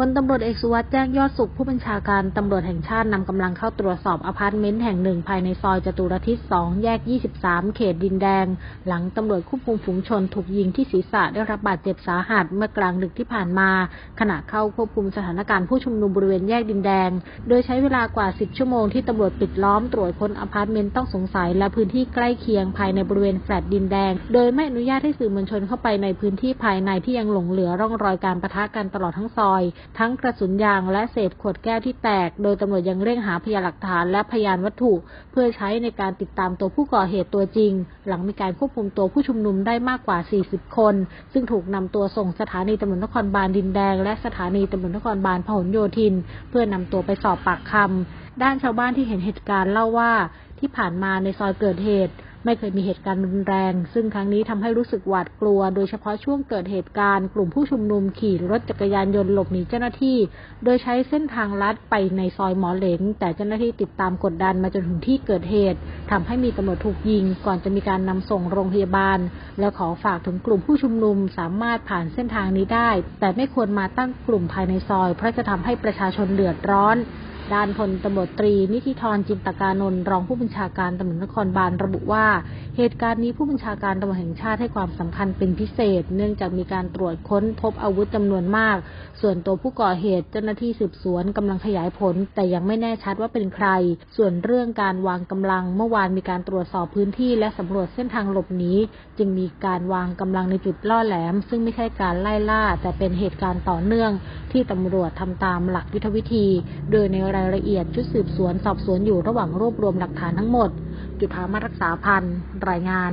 พลตำรวจเอกสุวัสด์แจ้งยอดสุขผู้บัญชาการตำรวจแห่งชาตินำกำลังเข้าตรวจสอบอพาร์ตเมนต์แห่งหนึ่งภายในซอยจตุรทิศ 2 แยก 23 เขตดินแดง หลังตำรวจควบคุมฝูงชนถูกยิงที่ศีรษะได้รับบาดเจ็บสาหัสเมื่อกลางดึกที่ผ่านมา ขณะเข้าควบคุมสถานการณ์ผู้ชุมนุมบริเวณแยกดินแดง โดยใช้เวลากว่า 10 ชั่วโมงที่ตำรวจปิดล้อมตรวจค้นอพาร์ตเมนต์ต้องสงสัยและพื้นที่ใกล้เคียงภายในบริเวณแฟลตดินแดง โดยไม่อนุญาตให้สื่อมวลชนเข้าไปในพื้นที่ภายในที่ยังหลงเหลือร่องรอยการประทะกันตลอดทั้งซอยทั้งกระสุนยางและเศษขวดแก้วที่แตก โดยตำรวจยังเร่งหาพยานหลักฐานและพยานวัตถุ เพื่อใช้ในการติดตามตัวผู้ก่อเหตุตัวจริง หลังมีการควบคุมตัวผู้ชุมนุมได้มากกว่า 40 คน ซึ่งถูกนำตัวส่งสถานีตำรวจนครบาลดินแดง และสถานีตำรวจนครบาลพหลโยธิน เพื่อนำตัวไปสอบปากคำด้านชาวบ้านที่เห็นเหตุการณ์เล่าว่าที่ผ่านมาในซอยเกิดเหตุ ไม่เคยมีเหตุการณ์รุนแรง ซึ่งครั้งนี้ทำให้รู้สึกหวาดกลัว โดยเฉพาะช่วงเกิดเหตุการณ์ กลุ่มผู้ชุมนุมขี่รถจักรยานยนต์หลบหนีเจ้าหน้าที่ โดยใช้เส้นทางลัดไปในซอยหมอเหลง แต่เจ้าหน้าที่ติดตามกดดันมาจนถึงที่เกิดเหตุทำให้มีตำรวจถูกยิง ก่อนจะมีการนำส่งโรงพยาบาล และขอฝากถึงกลุ่มผู้ชุมนุมสามารถผ่านเส้นทางนี้ได้ แต่ไม่ควรมาตั้งกลุ่มภายในซอย เพราะจะทำให้ประชาชนเดือดร้อน ด้านพลตำรวจตรี นิติธรจินตกานนท์รองผู้บัญชาการตำรวจนครบาลระบุว่า เหตุการณ์นี้ผู้บัญชาการตำรวจแห่งชาติให้ความสำคัญเป็นพิเศษ เนื่องจากมีการตรวจค้นพบอาวุธจำนวนมาก ส่วนตัวผู้ก่อเหตุเจ้าหน้าที่สืบสวนกำลังขยายผล แต่ยังไม่แน่ชัดว่าเป็นใคร ส่วนเรื่องการวางกำลังเมื่อวานมีการตรวจสอบพื้นที่และสำรวจเส้นทางหลบหนีจึงมีการวางกำลังในจุดล่อแหลม ซึ่งไม่ใช่การไล่ล่า แต่เป็นเหตุการณ์ต่อเนื่อง ที่ตำรวจทำตามหลักยุทธวิธี โดยในรายละเอียดชุดสืบสวนสอบสวนอยู่ระหว่างรวบรวมหลักฐานทั้งหมด จุธามารักษาพันธ์รายงาน